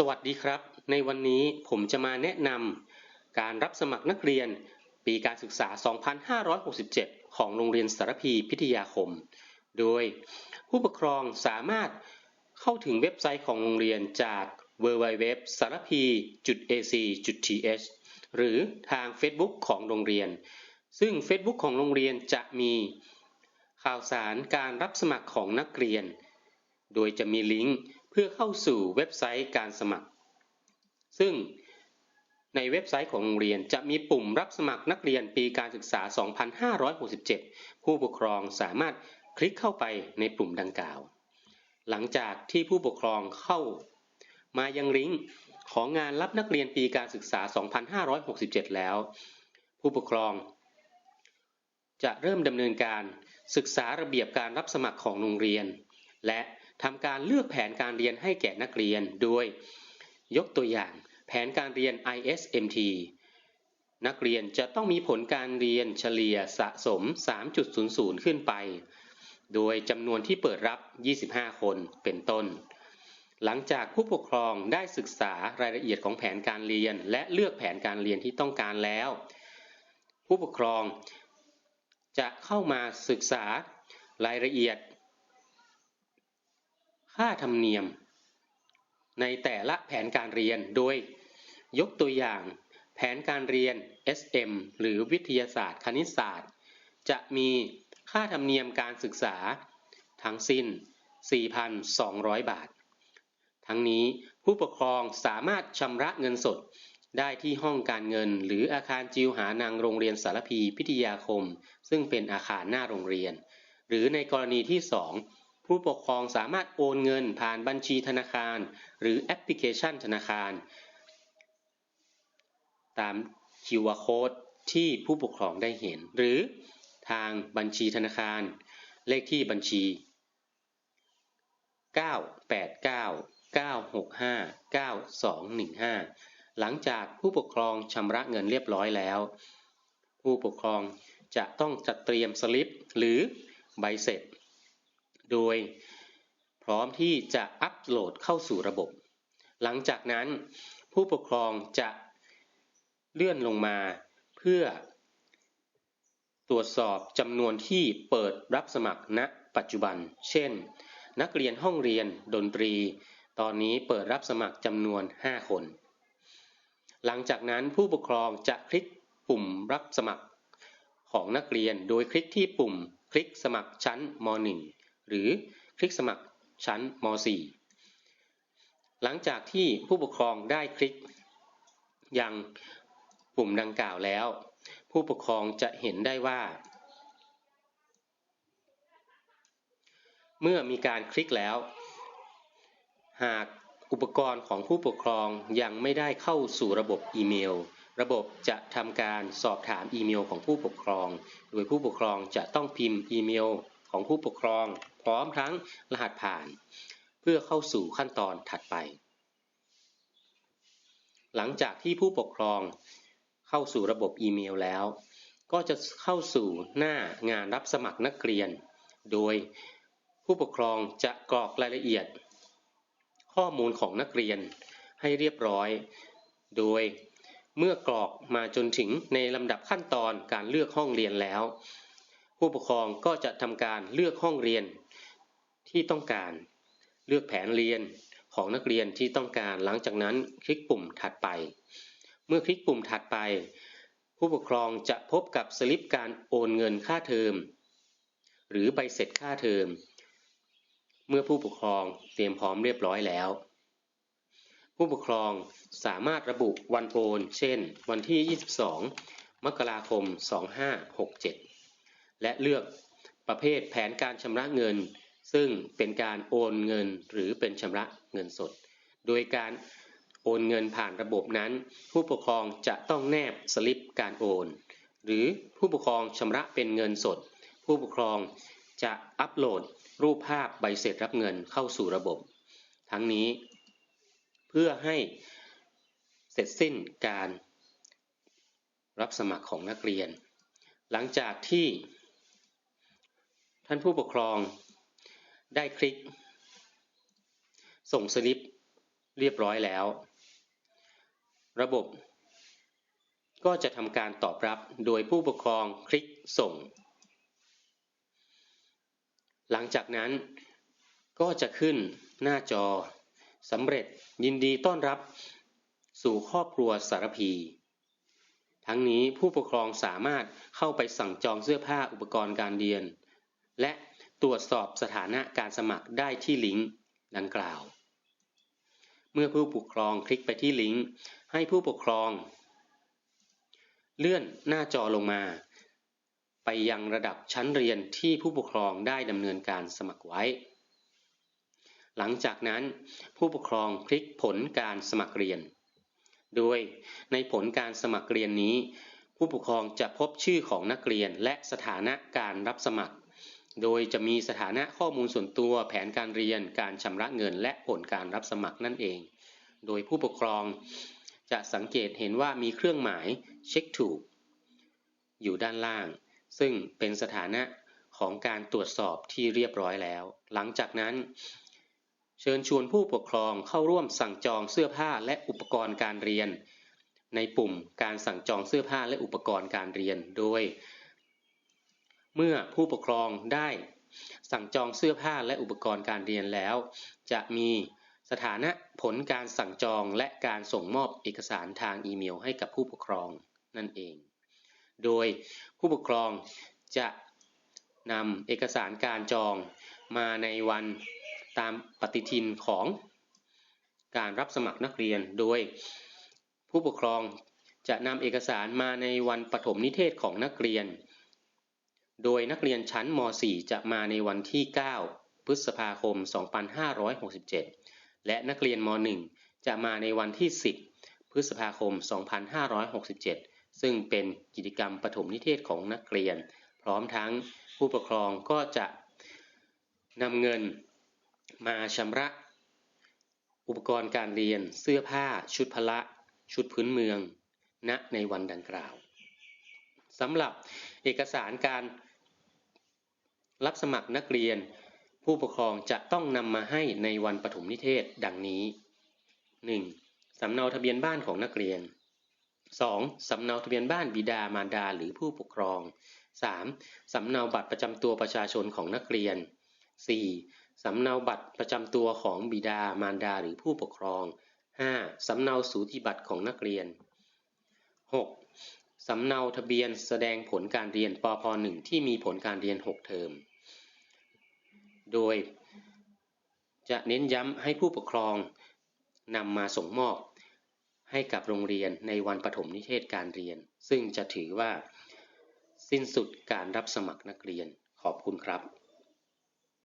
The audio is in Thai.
สวัสดีครับ ในวันนี้ผมจะมาแนะนำการรับสมัครนักเรียนปีการศึกษา 2567 ของโรงเรียนสารพีพิทยาคม โดยผู้ปกครองสามารถเข้าถึงเว็บไซต์ของโรงเรียนจาก www s a r a p i ac th หรือทาง Facebook ของโรงเรียน ซึ่ง Facebook ของโรงเรียนจะมีข่าวสารการรับสมัครของนักเรียน โดยจะมีลิงก์ เพื่อเข้าสู่เว็บไซต์การสมัคร ซึ่งในเว็บไซต์ของโรงเรียนจะมีปุ่มรับสมัครนักเรียนปีการศึกษา 2567 ผู้ปกครองสามารถคลิกเข้าไปในปุ่มดังกล่าว หลังจากที่ผู้ปกครองเข้ามายังลิงก์ของงานรับนักเรียนปีการศึกษา 2567 แล้ว ผู้ปกครอง จะเริ่มดำเนินการศึกษาระเบียบการรับสมัครของโรงเรียน และ ทำการเลือกแผนการเรียนให้แก่นักเรียนโดย ยกตัวอย่างแผนการเรียน ISMT นักเรียนจะต้องมีผลการเรียนเฉลี่ยสะสม 3.00 ขึ้นไป โดยจำนวนที่เปิดรับ 25 คนเป็นต้น หลังจากผู้ปกครองได้ศึกษารายละเอียดของแผนการเรียน และเลือกแผนการเรียนที่ต้องการแล้ว ผู้ปกครองจะเข้ามาศึกษารายละเอียด ค่าธรรมเนียม ในแต่ละแผนการเรียนโดยยกตัวอย่างแผนการเรียน SM หรือวิทยาศาสตร์ คณิตศาสตร์ จะมีค่าธรรมเนียมการศึกษา ทั้งสิ้น 4,200 บาท ทั้งนี้ผู้ปกครองสามารถชำระเงินสดได้ที่ห้องการเงิน หรืออาคารจิวหานางโรงเรียนสารพีพิทยาคม ซึ่งเป็นอาคารหน้าโรงเรียน หรือในกรณีที่ 2 ผู้ปกครองสามารถโอนเงินผ่านบัญชีธนาคาร หรือแอปพลิเคชันธนาคาร ตาม QR code ที่ผู้ปกครองได้เห็น หรือทางบัญชีธนาคาร เลขที่บัญชี 989 965 9215 หลังจากผู้ปกครองชำระเงินเรียบร้อยแล้ว ผู้ปกครองจะต้องจัดเตรียมสลิป หรือใบเสร็จ โดยพร้อมที่จะอัปโหลดเข้าสู่ระบบ หลังจากนั้นผู้ปกครองจะเลื่อนลงมาเพื่อ ตรวจสอบจำนวนที่เปิดรับสมัครณปัจจุบัน เช่น นักเรียนห้องเรียนดนตรี ตอนนี้เปิดรับสมัครจำนวน 5 คน หลังจากนั้นผู้ปกครองจะคลิกปุ่มรับสมัครของนักเรียนโดยคลิกที่ปุ่ม คลิกสมัครชั้นม .1 หรือคลิกสมัครชั้นม .4 หลังจากที่ผู้ปกครองได้คลิกยังปุ่มดังกล่าวแล้ว ผู้ปกครองจะเห็นได้ว่า เมื่อมีการคลิกแล้ว หากอุปกรณ์ของผู้ปกครองยังไม่ได้เข้าสู่ระบบอีเมล ระบบจะทำการสอบถามอีเมลของผู้ปกครอง โดยผู้ปกครองจะต้องพิมพ์อีเมล ของผู้ปกครอง พร้อมทั้งรหัสผ่าน เพื่อเข้าสู่ขั้นตอนถัดไป หลังจากที่ผู้ปกครองเข้าสู่ระบบอีเมลแล้ว ก็จะเข้าสู่หน้างานรับสมัครนักเรียน โดยผู้ปกครองจะกรอกรายละเอียด ข้อมูลของนักเรียนให้เรียบร้อย โดยเมื่อกรอกมาจนถึงในลำดับขั้นตอนการเลือกห้องเรียนแล้ว ผู้ปกครองก็จะทำการเลือกห้องเรียนที่ต้องการ เลือกแผนเรียนของนักเรียนที่ต้องการ หลังจากนั้นคลิกปุ่มถัดไป เมื่อคลิกปุ่มถัดไป ผู้ปกครองจะพบกับสลิปการโอนเงินค่าเทอม หรือใบเสร็จค่าเทอม เมื่อผู้ปกครองเตรียมพร้อมเรียบร้อยแล้ว ผู้ปกครองสามารถระบุวันโอน เช่น วันที่ 22 มกราคม 2567 และเลือกประเภทแผนการชำระเงิน ซึ่งเป็นการโอนเงินหรือเป็นชำระเงินสด โดยการโอนเงินผ่านระบบนั้น ผู้ปกครองจะต้องแนบสลิปการโอน หรือผู้ปกครองชำระเป็นเงินสด ผู้ปกครองจะอัปโหลดรูปภาพใบเสร็จรับเงินเข้าสู่ระบบ ทั้งนี้ เพื่อให้เสร็จสิ้นการรับสมัครของนักเรียน หลังจากที่ ท่านผู้ปกครองได้คลิก ส่งสลิปเรียบร้อยแล้ว ระบบก็จะทำการตอบรับโดยผู้ปกครองคลิกส่ง หลังจากนั้นก็จะขึ้นหน้าจอสำเร็จยินดีต้อนรับสู่ครอบครัวสารพี ทั้งนี้ผู้ปกครองสามารถเข้าไปสั่งจองเสื้อผ้าอุปกรณ์การเรียน และตรวจสอบสถานะการสมัครได้ที่ลิงก์ดังกล่าว เมื่อผู้ปกครองคลิกไปที่ลิงก์ให้ผู้ปกครอง เลื่อนหน้าจอลงมา ไปยังระดับชั้นเรียนที่ผู้ปกครองได้ดำเนินการสมัครไว้ หลังจากนั้น ผู้ปกครองคลิกผลการสมัครเรียน โดยในผลการสมัครเรียนนี้ ผู้ปกครองจะพบชื่อของนักเรียนและสถานะการรับสมัคร โดยจะมีสถานะข้อมูลส่วนตัวแผนการเรียนการชำระเงินและผลการรับสมัครนั่นเอง โดยผู้ปกครองจะสังเกตเห็นว่ามีเครื่องหมายเช็คถูก อยู่ด้านล่าง ซึ่งเป็นสถานะของการตรวจสอบที่เรียบร้อยแล้ว หลังจากนั้น เชิญชวนผู้ปกครองเข้าร่วมสั่งจองเสื้อผ้าและอุปกรณ์การเรียน ในปุ่มการสั่งจองเสื้อผ้าและอุปกรณ์การเรียน โดย เมื่อผู้ปกครองได้สั่งจองเสื้อผ้าและอุปกรณ์การเรียนแล้ว จะมีสถานะผลการสั่งจองและการส่งมอบเอกสารทางอีเมลให้กับผู้ปกครองนั่นเอง โดยผู้ปกครองจะนำเอกสารการจองมาในวันตามปฏิทินของการรับสมัครนักเรียน โดยผู้ปกครองจะนำเอกสารมาในวันปฐมนิเทศของนักเรียน โดยนักเรียนชั้นม .4 จะมาในวันที่ 9 พฤษภาคม 2567 และนักเรียนม .1 จะมาในวันที่ 10 พฤษภาคม 2567 ซึ่งเป็นกิจกรรมปฐมนิเทศของนักเรียน พร้อมทั้งผู้ปกครองก็จะนำเงินมาชำระ อุปกรณ์การเรียน เสื้อผ้า ชุดพละ ชุดพื้นเมืองณในวันดังกล่าวสำหรับเอกสารการ รับสมัครนักเรียน ผู้ปกครองจะต้องนำมาให้ในวันปฐมนิเทศดังนี้ 1. สำเนาทะเบียนบ้านของนักเรียน 2. สำเนาทะเบียนบ้านบิดามารดาหรือผู้ปกครอง 3. สำเนาบัตรประจำตัวประชาชนของนักเรียน 4. สำเนาบัตรประจำตัวของบิดามารดาหรือผู้ปกครอง 5. สำเนาสูติบัตรของนักเรียน 6. สำเนาทะเบียนแสดงผลการเรียนปพ .1 ที่มีผลการเรียน 6 เทอม โดย จะเน้นย้ำให้ผู้ปกครองนำมาส่งมอบให้กับโรงเรียนในวันปฐมนิเทศการเรียน ซึ่งจะถือว่า สิ้นสุดการรับสมัครนักเรียนขอบคุณครับ